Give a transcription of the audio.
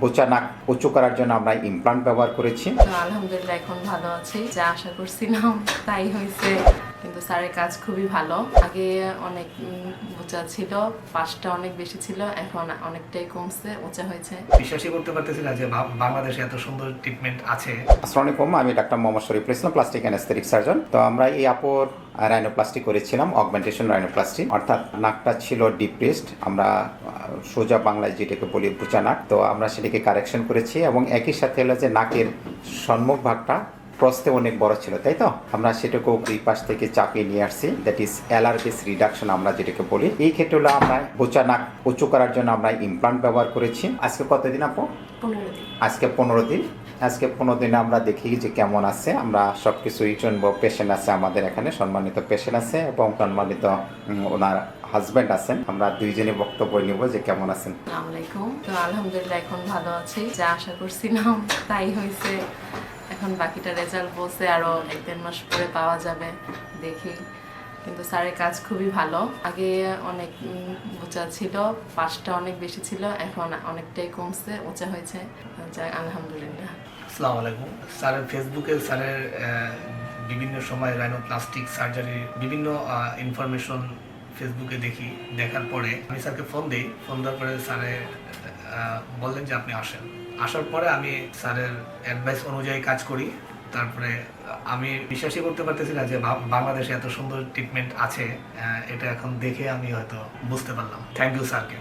বোচা নাক উঁচু করার জন্য আমরা ইমপ্লান্ট ব্যবহার করেছি। তো আলহামদুলিল্লাহ, এখন ভালো আছি। যা আশা করছিলাম, তাই হয়েছে। কিন্তু স্যারের কাজ খুবই ভালো। আগে অনেক উঁচা ছিল পাঁচটা অনেক বেশি ছিল এখন অনেকটাই কমছে উঁচা হয়েছে। বিশ্বাসই করতে পারতেছি না যে বাংলাদেশে এত সুন্দর ট্রিটমেন্ট আছে। আসসালামু আলাইকুম আমি doctor Mohammad Sharif Islam plastic anaesthetic surgeon তো আমরা এই আপোর রাইনোপ্লাস্টি করেছিলাম অগমেন্টেশন রাইনোপ্লাস্টি অর্থাৎ নাকটা ছিল ডিপ্রেসড আমরা সোজা বাংলায় যেটাকে বলি বুচা নাক। তো আমরা সেটাকে কারেকশন করেছি এবং একই সাথে হলো যে নাকের সম্মুখ ভাগটা প্রস্তে অনেক বড় ছিল তাই তো? আমরা সেটাকে দুই পাশ থেকে চাপিয়ে নিয়ে আসছি। দ্যাট ইজ অ্যালার্জিস রিডাকশন আমরা যেটাকে বলি। এই ক্ষেত্রে হলো আমরা বোচা নাক উঁচু করার জন্য আমরা ইমপ্লান্ট ব্যবহার করেছি। আজকে কতদিন আপু? আজকে পনেরো দিন। আজকে পনেরো দিনে আমরা দেখি যে কেমন আছে। আমরা সব কিছুই শুনব পেশেন্ট আছে আমাদের এখানে সম্মানিত পেশেন্ট আছে এবং সম্মানিত ওনার হাজব্যান্ড আছেন। আমরা দুইজনে বক্তব্য নিব যে কেমন আছেন। আসসালামু আলাইকুম। তো আলহামদুলিল্লাহ এখন ভালো আছি। যা আশা করছিলাম তাই হয়েছে। এখন বাকিটা রেজাল্ট বলছে আরও এক দেড় মাস পরে পাওয়া যাবে, দেখি। কিন্তু স্যারের কাজ খুবই ভালো। আগে অনেক উঁচা ছিল পাঁচটা অনেক বেশি ছিল, এখন অনেকটাই কমছে, উঁচা হয়েছে। আলহামদুলিল্লাহ। আসসালামু আলাইকুম। স্যারের ফেসবুকে স্যারের বিভিন্ন সময় রাইনোপ্লাস্টিক সার্জারির বিভিন্ন ইনফরমেশন ফেসবুকে দেখি, দেখার পরে আমি স্যারকে ফোন দিই। ফোন দেওয়ার পরে স্যারে বললেন যে আপনি আসেন। আসার পরে আমি স্যারের অ্যাডভাইস অনুযায়ী কাজ করি। তারপরে আমি বিশ্বাসই করতে পারতেছি না যে বাংলাদেশে এত সুন্দর ট্রিটমেন্ট আছে এটা এখন দেখে আমি হয়তো বুঝতে পারলাম। থ্যাংক ইউ স্যারকে।